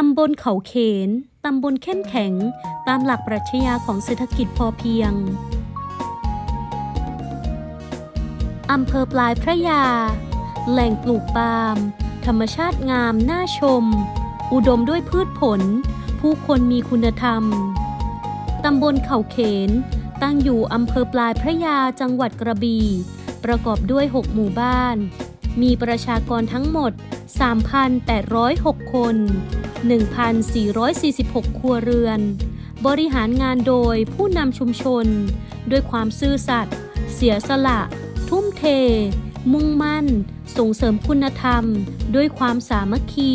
ตำบลเขาเขน ตำบลเข้มแข็ง ตามหลักปรัชญาของเศรษฐกิจพอเพียง อำเภอปลายพระยา แหล่งปลูกปาล์ม ธรรมชาติงามน่าชม อุดมด้วยพืชผล ผู้คนมีคุณธรรม ตำบลเขาเขน ตั้งอยู่อำเภอปลายพระยาจังหวัดกระบี่ ประกอบด้วย 6 หมู่บ้าน มีประชากรทั้งหมด 3,806 คน 1,446 ครัวเรือน บริหารงานโดยผู้นำชุมชน ด้วยความซื่อสัตย์เสียสละ ทุ่มเท มุ่งมั่น ส่งเสริมคุณธรรม ด้วยความสามัคคี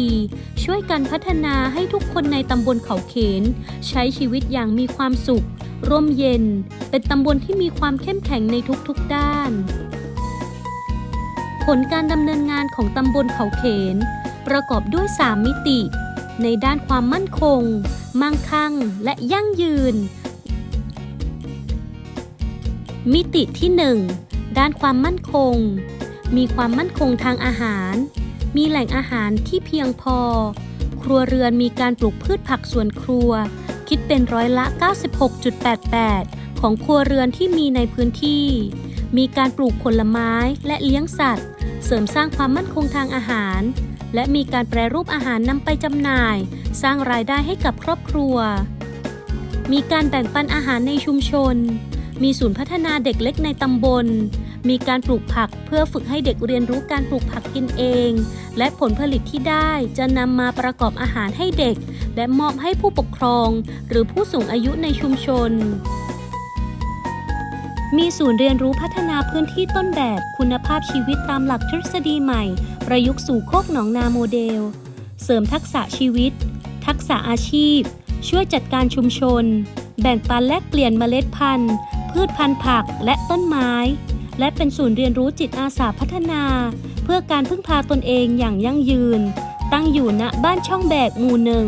ช่วยกันพัฒนาให้ทุกคนในตำบลเขาเขน ใช้ชีวิตอย่างมีความสุข ร่มเย็น เป็นตำบลที่มีความเข้มแข็งในทุกๆด้าน ผลการดำเนินงานของตำบลเขาเขน ประกอบด้วย 3 มิติ ในด้านความมั่นคง มั่งคั่ง และยั่งยืน มิติที่ 1 ด้านความมั่นคง มีความมั่นคงทางอาหาร มีแหล่งอาหารที่เพียงพอ ครัวเรือนมีการปลูกพืชผักสวนครัว คิดเป็นร้อยละ 96.88 ของครัวเรือนที่มีในพื้นที่ มีการปลูกผลไม้และเลี้ยงสัตว์ เสริมสร้างความมั่นคงทางอาหาร และมีการแปรรูปอาหารนำไปจำหน่าย สร้างรายได้ให้กับครอบครัว มีการแบ่งปันอาหารในชุมชน มีศูนย์พัฒนาเด็กเล็กในตำบล มีการปลูกผักเพื่อฝึกให้เด็กเรียนรู้การปลูกผักกินเอง และผลผลิตที่ได้จะนำมาประกอบอาหารให้เด็ก และมอบให้ผู้ปกครอง หรือผู้สูงอายุในชุมชน มีศูนย์เรียนรู้พัฒนาพื้นที่ต้นแบบคุณภาพชีวิตตามหลักทฤษฎีใหม่ ประยุกต์สู่โคกหนองนาโมเดล เสริมทักษะชีวิต ทักษะอาชีพ ช่วยจัดการชุมชน แบ่งปันแลกเปลี่ยนเมล็ดพันธุ์ พืชพันธุ์ผักและต้นไม้ และเป็นศูนย์เรียนรู้จิตอาสาพัฒนา เพื่อการพึ่งพาตนเองอย่างยั่งยืน ตั้งอยู่ณบ้านช่องแบกหมู่หนึ่ง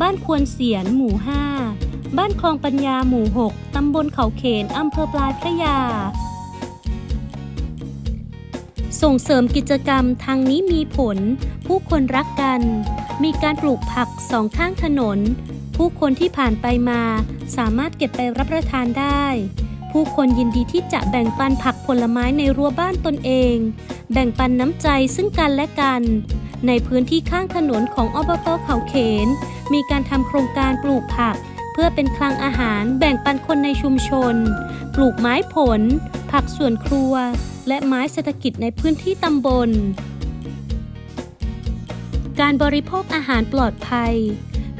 บ้านควรเสียนหมู่5 บ้านคลองปัญญาหมู่ 6 ตำบลเขาเขน อำเภอปลายพระยา ส่งเสริมกิจกรรมทางนี้มีผล ผู้คนรักกัน มีการปลูกผักสองข้างถนน ผู้คนที่ผ่านไปมาสามารถเก็บไปรับประทานได้ ผู้คนยินดีที่จะแบ่งปันผักผลไม้ในรั้วบ้านตนเอง แบ่งปันน้ำใจซึ่งกันและกัน ในพื้นที่ข้างถนนของอบตเขาเขน มีการทำโครงการปลูกผัก พื่อเป็นคลังอาหารแบ่งปันคนในชุมชน ปลูกไม้ผล ผักสวนครัว และไม้เศรษฐกิจในพื้นที่ตำบล การบริโภคอาหารปลอดภัย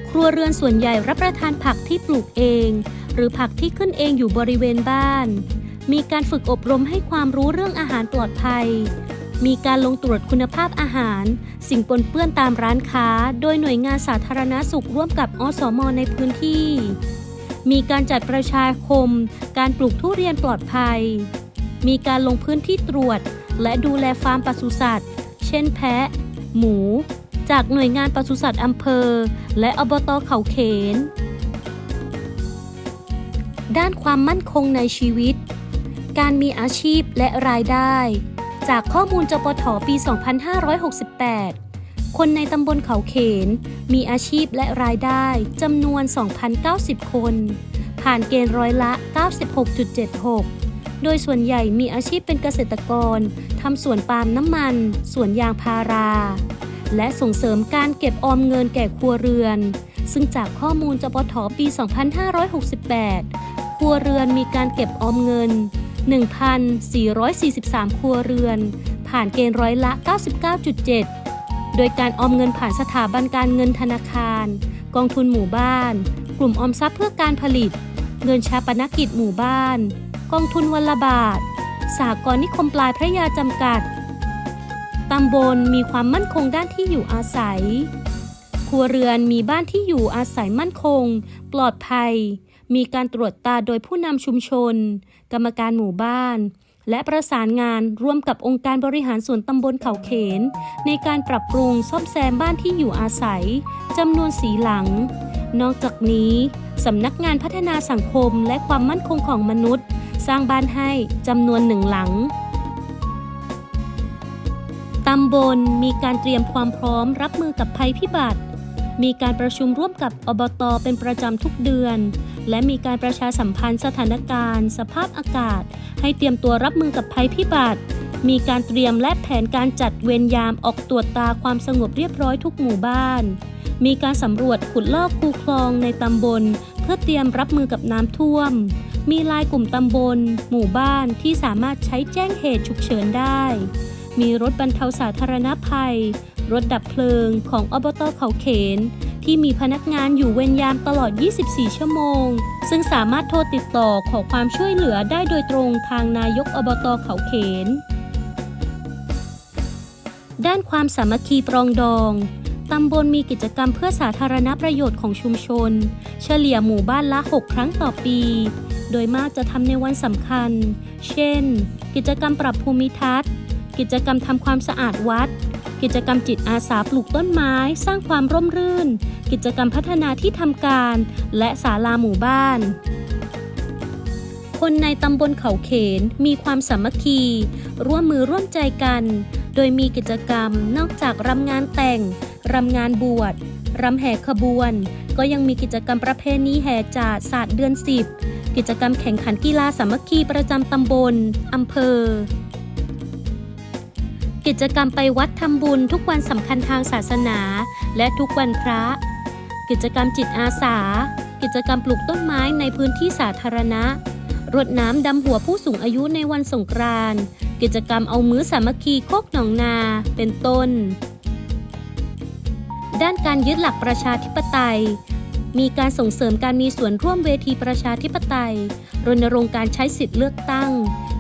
ครัวเรือนส่วนใหญ่รับประทานผักที่ปลูกเอง หรือผักที่ขึ้นเองอยู่บริเวณบ้าน มีการฝึกอบรมให้ความรู้เรื่องอาหารปลอดภัย มีการลงตรวจคุณภาพอาหาร สิ่งปนเปื้อนตามร้านค้า โดยหน่วยงานสาธารณสุขร่วมกับอสมในพื้นที่ มีการจัดประชาคม การปลูกทุเรียนปลอดภัย มีการลงพื้นที่ตรวจ และดูแลฟาร์มปศุสัตว์ เช่นแพะ หมู จากหน่วยงานปศุสัตว์อำเภอ และอบตเขาเขน ด้านความมั่นคงในชีวิต การมีอาชีพและรายได้ จากข้อมูลจปทปี 2568 คนในตำบลเขาเขน มีอาชีพและรายได้จำนวน 2,090 คน ผ่านเกณฑ์ร้อยละ 96.76 โดยส่วนใหญ่มีอาชีพเป็นเกษตรกร ทำสวนปาล์มน้ำมัน สวนยางพารา และส่งเสริมการเก็บออมเงินแก่ครัวเรือน ซึ่งจากข้อมูลจปทปี 2568 ครัวเรือนมีการเก็บออมเงิน 1,443 ครัวเรือน ผ่านเกณฑ์ร้อยละ 99.7 โดยการออมเงินผ่านสถาบันการเงินธนาคาร กองทุนหมู่บ้าน กลุ่มออมทรัพย์เพื่อการผลิต เงินชาปนกิจหมู่บ้าน กองทุนวันละบาทสากรนิคมปลายพระยาจำกัด ตำบลมีความมั่นคงด้านที่อยู่อาศัย ครัวเรือนมีบ้านที่อยู่อาศัยมั่นคง ปลอดภัย มีการตรวจตาโดยผู้นำชุมชน กรรมการหมู่บ้าน และประสานงานร่วมกับองค์การบริหารส่วนตำบลเขาเขน ในการปรับปรุงซ่อมแซมบ้านที่อยู่อาศัยจำนวนสีหลัง นอกจากนี้สำนักงานพัฒนาสังคมและความมั่นคงของมนุษย์ สร้างบ้านให้จำนวนหนึ่งหลังตำบลมีการเตรียมความพร้อมรับมือกับภัยพิบัติ มีการประชุมร่วมกับอบต เป็นประจำทุกเดือน และมีการประชาสัมพันธ์สถานการณ์ สภาพอากาศ ให้เตรียมตัวรับมือกับภัยพิบัติ มีการเตรียมและแผนการจัดเวรยามออกตรวจตาความสงบเรียบร้อยทุกหมู่บ้าน มีการสำรวจขุดลอกคูคลองในตำบล เพื่อเตรียมรับมือกับน้ำท่วม มีลายกลุ่มตำบล หมู่บ้านที่สามารถใช้แจ้งเหตุฉุกเฉินได้ มีรถบรรเทาสาธารณภัย รถดับเพลิงของอบตเขาเขน ที่มีพนักงานอยู่เวรยามตลอด 24 ชั่วโมง ซึ่งสามารถโทรติดต่อขอความช่วยเหลือได้โดยตรงทางนายกอบตเขาเขน ด้านความสามัคคีปรองดองตำบลมีกิจกรรมเพื่อสาธารณประโยชน์ของชุมชน เฉลี่ยหมู่บ้านละ 6 ครั้งต่อปี โดยมากจะทำในวันสำคัญ เช่น กิจกรรมปรับภูมิทัศน์ กิจกรรมทำความสะอาดวัด กิจกรรมจิตอาสาปลูกต้นไม้ สร้างความร่มรื่น กิจกรรมพัฒนาที่ทำการ และศาลาหมู่บ้าน คนในตำบลเขาเขนมีความสามัคคี ร่วมมือร่วมใจกัน โดยมีกิจกรรมนอกจากรำงานแต่งรำงานบวชรำแห่ขบวน ก็ยังมีกิจกรรมประเพณีแห่จาดศาสตร์เดือนสิบกิจกรรมแข่งขันกีฬาสามัคคีประจำตำบลอำเภอ กิจกรรมไปวัดทำบุญทุกวันสำคัญทางศาสนา และทุกวันพระ กิจกรรมจิตอาสา กิจกรรมปลูกต้นไม้ในพื้นที่สาธารณะ รดน้ำดำหัวผู้สูงอายุในวันสงกรานต์กิจกรรมเอามื้อสามัคคีโคกหนองนา เป็นต้น ด้านการยึดหลักประชาธิปไตย มีการส่งเสริมการมีส่วนร่วมเวทีประชาธิปไตย รณรงค์การใช้สิทธิเลือกตั้ง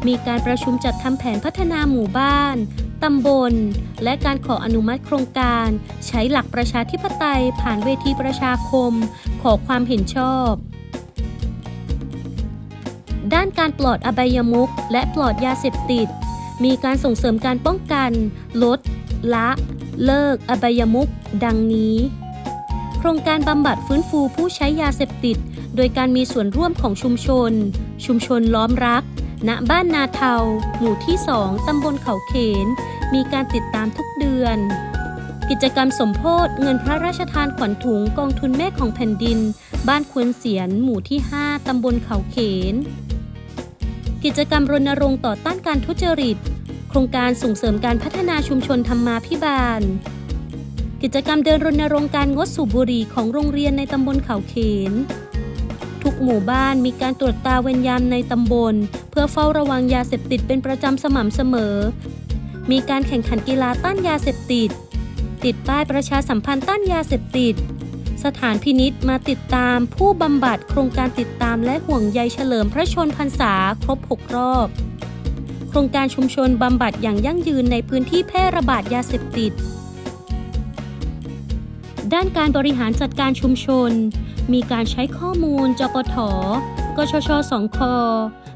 มีการประชุมจัดทำแผนพัฒนาหมู่บ้าน ตำบล และการขออนุมัติโครงการ ใช้หลักประชาธิปไตยผ่านเวทีประชาคม ขอความเห็นชอบ ด้านการปลอดอบายมุขและปลอดยาเสพติด มีการส่งเสริมการป้องกัน ลด ละ เลิก อบายมุขดังนี้ โครงการบำบัดฟื้นฟูผู้ใช้ยาเสพติด โดยการมีส่วนร่วมของชุมชน ชุมชนล้อมรัก ณบ้านนาเทา หมู่ที่2ตำบลเขาเขน มีการติดตามทุกเดือน กิจกรรมสมโพธเงินพระราชทานขวัญถุงกองทุนแม่ของแผ่นดิน บ้านควนเสียน หมู่ที่ 5 ตำบลเขาเขน กิจกรรมรณรงค์ต่อต้านการทุจริต โครงการส่งเสริมการพัฒนาชุมชนธรรมาพิบาล กิจกรรมเดินรณรงค์การงดสูบบุหรี่ของโรงเรียนในตำบลเขาเขน ทุกหมู่บ้านมีการตรวจตาเวรยามในตำบล เพื่อเฝ้าระวังยาเสพติดเป็นประจำสม่ำเสมอ มีการแข่งขันกีฬาต้านยาเสพติด ติดป้ายประชาสัมพันธ์ต้านยาเสพติด สถานพินิษมาติดตามผู้บำบัดโครงการติดตามและห่วงใยเฉลิมพระชนพรรษาครบ 6 รอบ โครงการชุมชนบำบัดอย่างยั่งยืนในพื้นที่แพร่ระบาดยาเสพติดด้านการบริหารจัดการชุมชน มีการใช้ข้อมูล จกทกชชสองค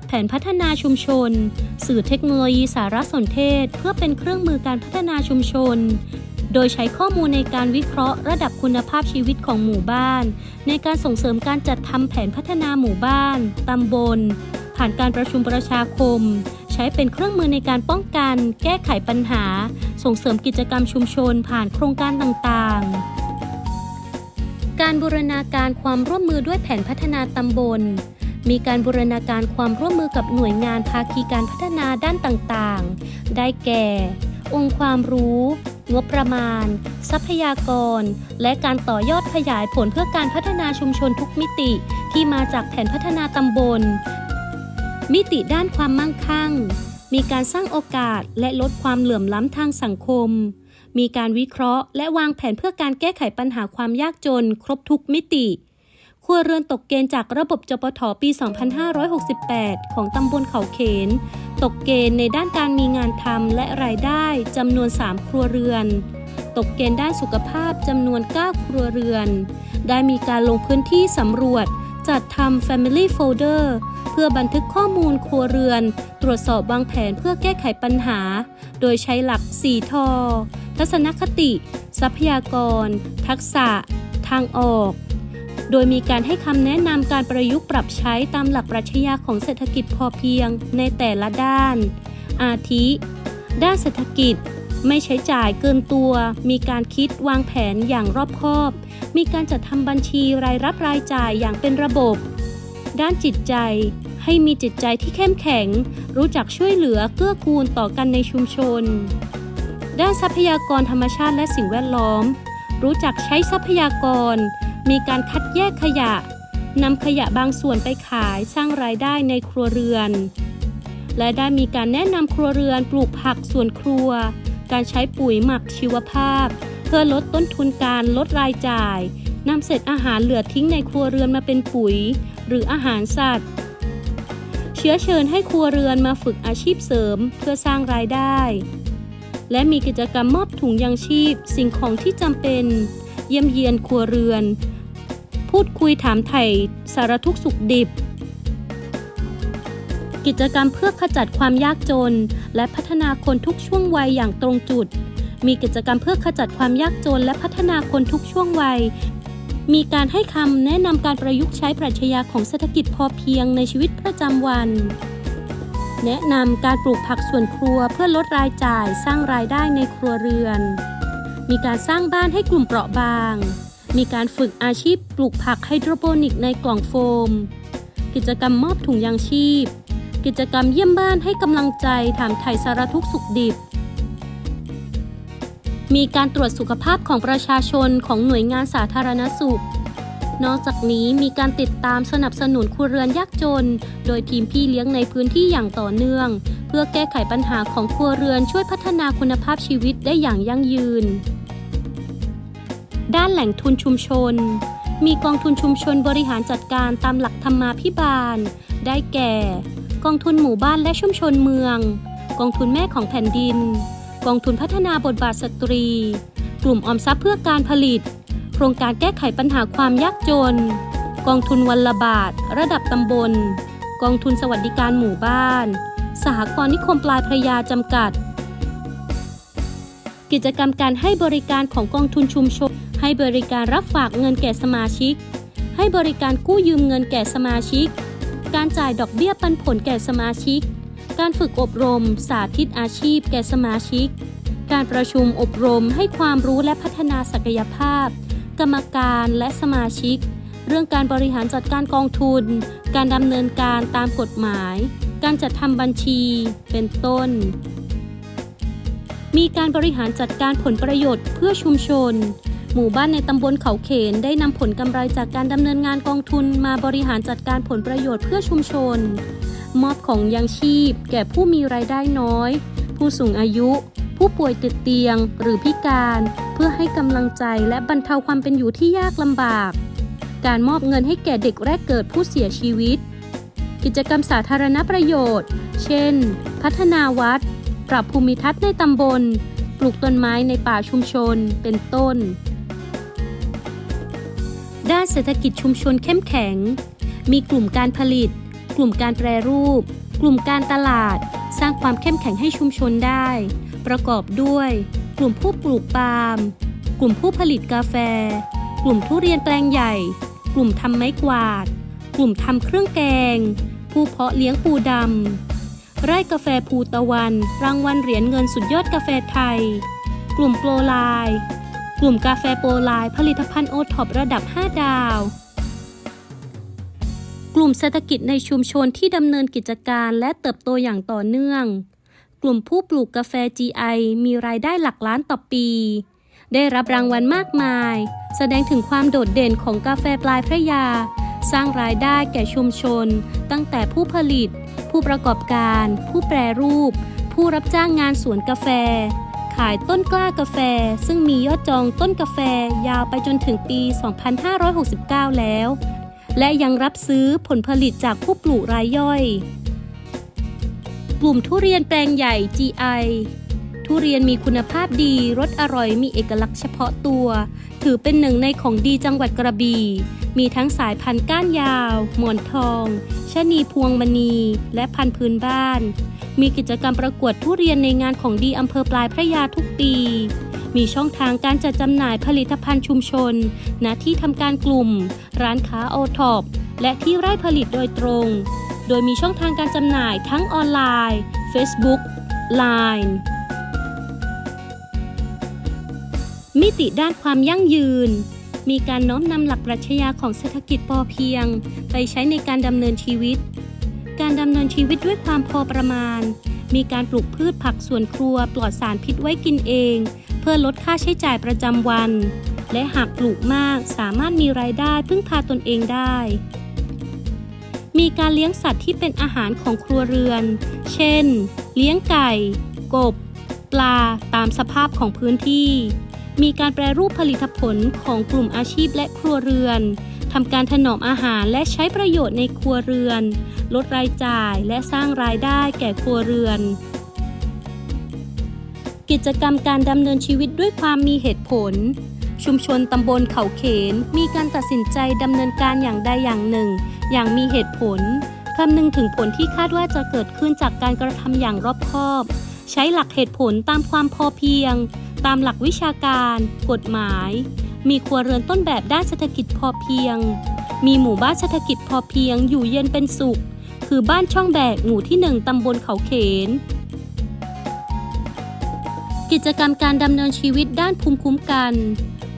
แผนพัฒนาชุมชน สื่อเทคโนโลยีสารสนเทศ เพื่อเป็นเครื่องมือการพัฒนาชุมชน โดยใช้ข้อมูลในการวิเคราะห์ ระดับคุณภาพชีวิตของหมู่บ้าน ในการส่งเสริมการจัดทำแผนพัฒนาหมู่บ้านตำบล ผ่านการประชุมประชาคม ใช้เป็นเครื่องมือในการป้องกัน แก้ไขปัญหา ส่งเสริมกิจกรรมชุมชน ผ่านโครงการต่างๆ การบูรณาการความร่วมมือด้วยแผนพัฒนาตำบล มีการบูรณาการความร่วมมือกับหน่วยงานภาคีการพัฒนาด้านต่างๆ ได้แก่ องค์ความรู้ งบประมาณ ทรัพยากร และการต่อยอดขยายผลเพื่อการพัฒนาชุมชนทุกมิติที่มาจากแผนพัฒนาตำบล มิติด้านความมั่งคั่ง มีการสร้างโอกาสและลดความเหลื่อมล้ำทางสังคม มีการวิเคราะห์ และวางแผนเพื่อการแก้ไขปัญหาความยากจน ครบทุกมิติ ครัวเรือนตกเกณฑ์จากระบบจปทปี 2568 ของตำบลเขาเขน ตกเกณฑ์ในด้านการมีงานทำและรายได้จำนวน 3 ครัวเรือน ตกเกณฑ์ด้านสุขภาพจำนวน 9 ครัวเรือน ได้มีการลงพื้นที่สำรวจ จัดทำ Family Folder เพื่อบันทึกข้อมูลครัวเรือน ตรวจสอบวางแผนเพื่อแก้ไขปัญหา โดยใช้หลัก 4 ทอ ทัศนคติ ทรัพยากร ทักษะ ทางออก โดยมีการให้คำแนะนำการประยุกต์ปรับใช้ตามหลักปรัชญาของเศรษฐกิจพอเพียงในแต่ละด้าน อาทิ ด้านเศรษฐกิจ ไม่ใช้จ่ายเกินตัว มีการคิดวางแผนอย่างรอบคอบ มีการจัดทำบัญชีรายรับรายจ่ายอย่างเป็นระบบ ด้านจิตใจ ให้มีจิตใจที่เข้มแข็ง รู้จักช่วยเหลือเกื้อกูลต่อกันในชุมชน ด้านทรัพยากรธรรมชาติและสิ่งแวดล้อม รู้จักใช้ทรัพยากร มีการคัดแยกขยะนำขยะบางส่วนไปขายสร้างรายได้ในครัวเรือน และได้มีการแนะนำครัวเรือนปลูกผักสวนครัว การใช้ปุ๋ยหมักชีวภาพ เพื่อลดต้นทุนการลดรายจ่ายนำเศษอาหารเหลือทิ้งในครัวเรือนมาเป็นปุ๋ย หรืออาหารสัตว์ เชื้อเชิญให้ครัวเรือนมาฝึกอาชีพเสริมเพื่อสร้างรายได้ และมีกิจกรรมมอบถุงยังชีพ สิ่งของที่จำเป็น เยี่ยมเยียนครัวเรือน พูดคุยถามไถ่สารทุกข์สุขดิบ กิจกรรมเพื่อขจัดความยากจน และพัฒนาคนทุกช่วงวัยอย่างตรงจุด มีกิจกรรมเพื่อขจัดความยากจน และพัฒนาคนทุกช่วงวัย มีการให้คำแนะนำการประยุกต์ใช้ปรัชญาของเศรษฐกิจพอเพียงในชีวิตประจำวัน แนะนำการปลูกผักสวนครัวเพื่อลดรายจ่าย สร้างรายได้ในครัวเรือน มีการสร้างบ้านให้กลุ่มเปราะบาง มีการฝึกอาชีพปลูกผักไฮโดรโปนิกในกล่องโฟมกิจกรรมมอบถุงยางชีพ กิจกรรมเยี่ยมบ้านให้กำลังใจถามไถ่สารทุกสุขดิบ มีการตรวจสุขภาพของประชาชนของหน่วยงานสาธารณสุข นอกจากนี้มีการติดตามสนับสนุนครัวเรือนยากจน โดยทีมพี่เลี้ยงในพื้นที่อย่างต่อเนื่อง เพื่อแก้ไขปัญหาของครัวเรือนช่วยพัฒนาคุณภาพชีวิตได้อย่างยั่งยืน ด้านแหล่งทุนชุมชนมีกองทุนชุมชนบริหารจัดการตามหลักธรรมาภิบาล ได้แก่ กองทุนหมู่บ้านและชุมชนเมือง กองทุนแม่ของแผ่นดิน กองทุนพัฒนาบทบาทสตรี กลุ่มออมทรัพย์เพื่อการผลิต โครงการแก้ไขปัญหาความยากจน กองทุนวันละบาท ระดับตำบล กองทุนสวัสดิการหมู่บ้าน สหกรณ์นิคมปลายพระยาจำกัด กิจกรรมการให้บริการของกองทุนชุมชน ให้บริการรับฝากเงินแก่สมาชิก ให้บริการกู้ยืมเงินแก่สมาชิก การจ่ายดอกเบี้ยปันผลแก่สมาชิก การฝึกอบรม สาธิตอาชีพ แก่สมาชิก การประชุมอบรมให้ความรู้และพัฒนาศักยภาพ กรรมการและสมาชิก เรื่องการบริหารจัดการกองทุน การดำเนินการตามกฎหมาย การจัดทำบัญชี เป็นต้น มีการบริหารจัดการผลประโยชน์เพื่อชุมชน หมู่บ้านในตำบลเขาเขนได้นำผลกำไรจากการดำเนินงานกองทุนมาบริหารจัดการผลประโยชน์เพื่อชุมชน มอบของยังชีพ แก่ผู้มีรายได้น้อย ผู้สูงอายุ ผู้ป่วยติดเตียง หรือพิการ เพื่อให้กำลังใจและบรรเทาความเป็นอยู่ที่ยากลำบาก การมอบเงินให้แก่เด็กแรกเกิดผู้เสียชีวิต กิจกรรมสาธารณประโยชน์ เช่น พัฒนาวัด ปรับภูมิทัศน์ในตำบล ปลูกต้นไม้ในป่าชุมชน เป็นต้น ด้านเศรษฐกิจชุมชนเข้มแข็ง มีกลุ่มการผลิต กลุ่มการแปรรูป กลุ่มการตลาด สร้างความเข้มแข็งให้ชุมชนได้ ประกอบด้วย กลุ่มผู้ปลูกปาล์ม กลุ่มผู้ผลิตกาแฟ กลุ่มทุเรียนแปลงใหญ่ กลุ่มทำไม้กวาด กลุ่มทำเครื่องแกง ผู้เพาะเลี้ยงปูดำ ไร่กาแฟภูตะวัน รางวัลเหรียญเงินสุดยอดกาแฟไทย กลุ่มโปรไล กลุ่มกาแฟโปรไลน์ผลิตภัณฑ์โอท็อประดับ 5 ดาว กลุ่มเศรษฐกิจในชุมชนที่ดำเนินกิจการและเติบโตอย่างต่อเนื่อง กลุ่มผู้ปลูกกาแฟ GI มีรายได้หลักล้านต่อปี ได้รับรางวัลมากมาย แสดงถึงความโดดเด่นของกาแฟปลายพระยา สร้างรายได้แก่ชุมชน ตั้งแต่ผู้ผลิต ผู้ประกอบการ ผู้แปรรูป ผู้รับจ้างงานสวนกาแฟ ขายต้นกล้ากาแฟ ซึ่งมียอดจองต้นกาแฟยาวไปจนถึงปี 2569 แล้ว และยังรับซื้อผลผลิตจากผู้ปลูกรายย่อย กลุ่มทุเรียนแปลงใหญ่ GI ทุเรียนมีคุณภาพดีรสอร่อยมีเอกลักษณ์เฉพาะตัว ถือเป็นหนึ่งในของดีจังหวัดกระบี่มีทั้งสายพันธุ์ก้านยาว หมอนทองชะนีพวงมณี และพันธุ์พื้นบ้าน มีกิจกรรมประกวดทุเรียนในงานของดีอำเภอปลายพระยาทุกปี มีช่องทางการจัดจำหน่ายผลิตภัณฑ์ชุมชน ณ ที่ทำการกลุ่ม ร้านค้าโอท็อป และที่ไร่ผลิตโดยตรง โดยมีช่องทางการจำหน่ายทั้งออนไลน์ Facebook Line มิติด้านความยั่งยืน มีการน้อมนำหลักปรัชญาของเศรษฐกิจพอเพียง ไปใช้ในการดำเนินชีวิต การดำเนินชีวิตด้วยความพอประมาณ มีการปลูกพืชผักสวนครัวปลอดสารพิษไว้กินเอง เพื่อลดค่าใช้จ่ายประจำวัน และหากปลูกมากสามารถมีรายได้พึ่งพาตนเองได้ มีการเลี้ยงสัตว์ที่เป็นอาหารของครัวเรือน เช่น เลี้ยงไก่ กบ ปลาตามสภาพของพื้นที่ มีการแปรรูปผลิตผลของกลุ่มอาชีพและครัวเรือน ทำการถนอมอาหารและใช้ประโยชน์ในครัวเรือน ลดรายจ่ายและสร้างรายได้แก่ครัวเรือน กิจกรรมการดำเนินชีวิตด้วยความมีเหตุผล ชุมชนตำบลเขาเขน มีการตัดสินใจดำเนินการอย่างใดอย่างหนึ่ง อย่างมีเหตุผลคำนึงถึงผลที่คาดว่าจะเกิดขึ้นจากการกระทำอย่างรอบคอบ ใช้หลักเหตุผลตามความพอเพียง ตามหลักวิชาการ กฎหมาย มีครัวเรือนต้นแบบด้านเศรษฐกิจพอเพียง มีหมู่บ้านเศรษฐกิจพอเพียงอยู่เย็นเป็นสุข คือบ้านช่องแบกหมู่ที่หนึ่งตำบลเขาเขน กิจกรรมการดำเนินชีวิตด้านภูมิคุ้มกัน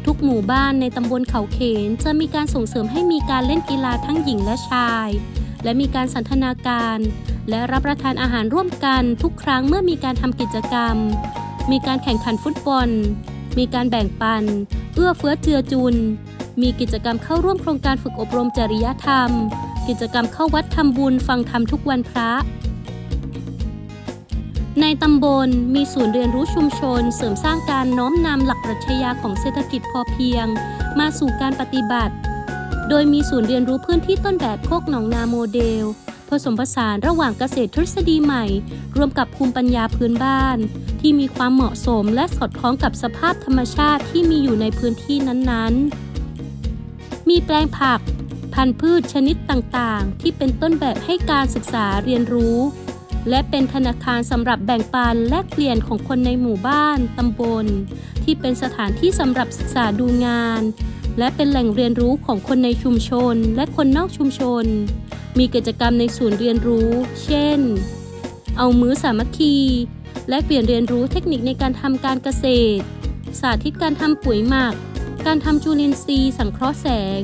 ทุกหมู่บ้านในตำบลเขาเขน จะมีการส่งเสริมให้มีการเล่นกีฬาทั้งหญิงและชาย และมีการสันทนาการ และรับประทานอาหารร่วมกันทุกครั้งเมื่อมีการทำกิจกรรม มีการแข่งขันฟุตบอล มีการแบ่งปัน เอื้อเฟื้อเจือจุน มีกิจกรรมเข้าร่วมโครงการฝึกอบรมจริยธรรม กิจกรรมเข้าวัดทำบุญฟังธรรมทุกวันพระ ในตำบลมีศูนย์เรียนรู้ชุมชน เสริมสร้างการน้อมนำหลักปรัชญาของเศรษฐกิจพอเพียง มาสู่การปฏิบัติ โดยมีศูนย์เรียนรู้พื้นที่ต้นแบบโคกหนองนาโมเดล ผสมผสานระหว่างเกษตรทฤษฎีใหม่ รวมกับภูมิปัญญาพื้นบ้าน ที่มีความเหมาะสมและสอดคล้องกับสภาพธรรมชาติที่มีอยู่ในพื้นที่นั้นๆ มีแปลงผัก พันธุ์พืชชนิดต่างๆ ที่เป็นต้นแบบให้การศึกษาเรียนรู้ และเป็นธนาคารสำหรับแบ่งปันแลกเปลี่ยนของคนในหมู่บ้านตำบล ที่เป็นสถานที่สำหรับศึกษาดูงาน และเป็นแหล่งเรียนรู้ของคนในชุมชนและคนนอกชุมชน มีกิจกรรมในศูนย์เรียนรู้ เช่น เอามือสามัคคี และเปลี่ยนเรียนรู้เทคนิคในการทำการเกษตร สาธิตการทำปุ๋ยหมัก การทำจุลินทรีย์สังเคราะห์แสง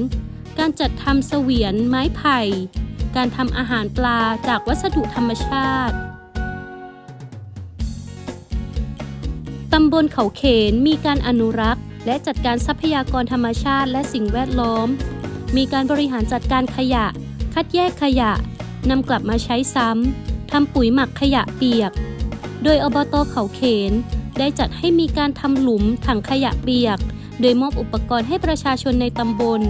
การจัดทำเสวียนไม้ไผ่ การทำอาหารปลาจากวัสดุธรรมชาติตำบลเขาเขนมีการอนุรักษ์ และจัดการทรัพยากรธรรมชาติและสิ่งแวดล้อม มีการบริหารจัดการขยะ คัดแยกขยะนำกลับมาใช้ซ้ำทำปุ๋ยหมักขยะเปียก โดยอบตเขาเขน ได้จัดให้มีการทำหลุมถังขยะเปียก โดยมอบอุปกรณ์ให้ประชาชนในตำบล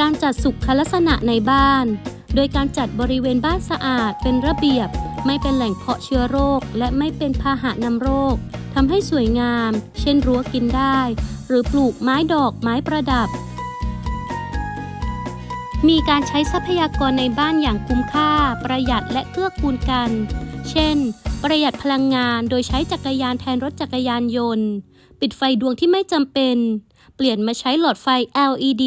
การจัดสุขลักษณะในบ้าน โดยการจัดบริเวณบ้านสะอาดเป็นระเบียบ ไม่เป็นแหล่งเพาะเชื้อโรค และไม่เป็นพาหะนำโรคทำให้สวยงาม เช่นรั้วกินได้ หรือปลูกไม้ดอกไม้ประดับ มีการใช้ทรัพยากรในบ้านอย่างคุ้มค่า ประหยัดและเกื้อกูลกัน เช่น ประหยัดพลังงานโดยใช้จักรยานแทนรถจักรยานยนต์ ปิดไฟดวงที่ไม่จำเป็น เปลี่ยนมาใช้หลอดไฟ LED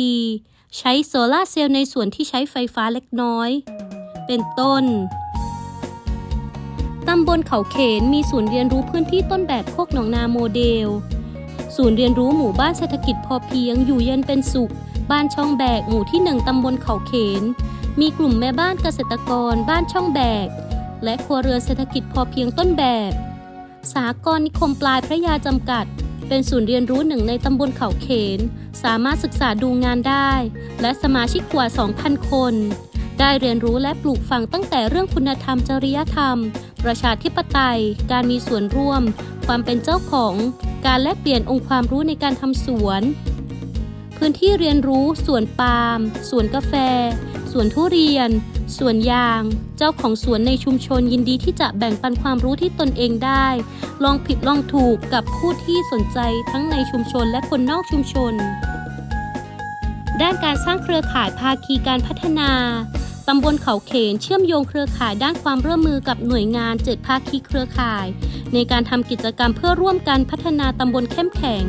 ใช้โซลาเซลล์ในส่วนที่ใช้ไฟฟ้าเล็กน้อย เป็นต้น ตำบลเขาเขนมีศูนย์เรียนรู้พื้นที่ต้นแบบโคกหนองนาโมเดล ศูนย์เรียนรู้หมู่บ้านเศรษฐกิจพอเพียงอยู่เย็นเป็นสุข บ้านช่องแบกหมู่ที่หนึ่งตำบลเขาเขน มีกลุ่มแม่บ้านเกษตรกร บ้านช่องแบก และครัวเรือนเศรษฐกิจพอเพียงต้นแบบ สากรณ์นิคมปลายพระยาจำกัด เป็นศูนย์เรียนรู้หนึ่งในตำบลเขาเขน สามารถศึกษาดูงานได้ และสมาชิกกว่า 2,000 คน ได้เรียนรู้และปลูกฝังตั้งแต่เรื่องคุณธรรมจริยธรรม ประชาธิปไตย การมีส่วนร่วม ความเป็นเจ้าของ การแลกเปลี่ยนองค์ความรู้ในการทำสวน พื้นที่เรียนรู้สวนปาล์มสวนกาแฟ สวนทุเรียน สวนยาง เจ้าของสวนในชุมชนยินดีที่จะแบ่งปันความรู้ที่ตนเองได้ ลองผิดลองถูกกับผู้ที่สนใจทั้งในชุมชนและคนนอกชุมชน ด้านการสร้างเครือข่ายภาคีการพัฒนาตำบลเขาเขนเชื่อมโยงเครือข่ายด้านความร่วมมือกับหน่วยงานเจ็ดภาคีเครือข่าย ในการทำกิจกรรมเพื่อร่วมกันพัฒนาตำบลเข้มแข็ง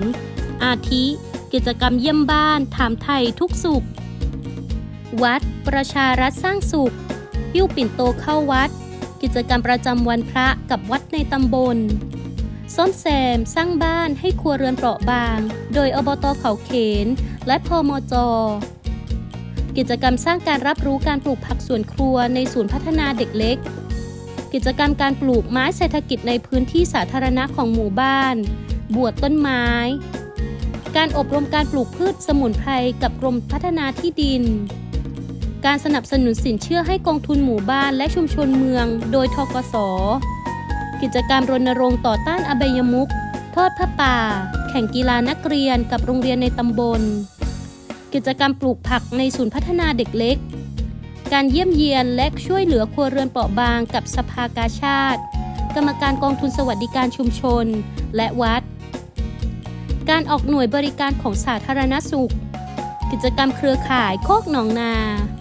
อาทิ กิจกรรมเยี่ยมบ้าน ถามไทยทุกสุข วัด ประชารัฐสร้างสุขหิ้วปิ่นโตเข้าวัด กิจกรรมประจำวันพระกับวัดในตำบลซ่อมแซม สร้างบ้านให้ครัวเรือนเปราะบาง โดยอบตเขาเขน และพมจ กิจกรรมสร้างการรับรู้การปลูกผักสวนครัวในศูนย์พัฒนาเด็กเล็ก กิจกรรมการปลูกไม้เศรษฐกิจในพื้นที่สาธารณะของหมู่บ้าน บวชต้นไม้ การอบรมการปลูกพืชสมุนไพรกับกรมพัฒนาที่ดิน การสนับสนุนสินเชื่อให้กองทุนหมู่บ้านและชุมชนเมือง โดยทกส กิจกรรมรณรงค์ต่อต้านอบายมุขทอดผ้าป่า แข่งกีฬานักเรียนกับโรงเรียนในตำบล กิจกรรมปลูกผักในศูนย์พัฒนาเด็กเล็ก การเยี่ยมเยียนและช่วยเหลือครัวเรือนเปราะบางกับสภากาชาติ กรรมการกองทุนสวัสดิการชุมชน และวัด การออกหน่วยบริการของสาธารณสุข กิจกรรมเครือข่ายโคกหนองนา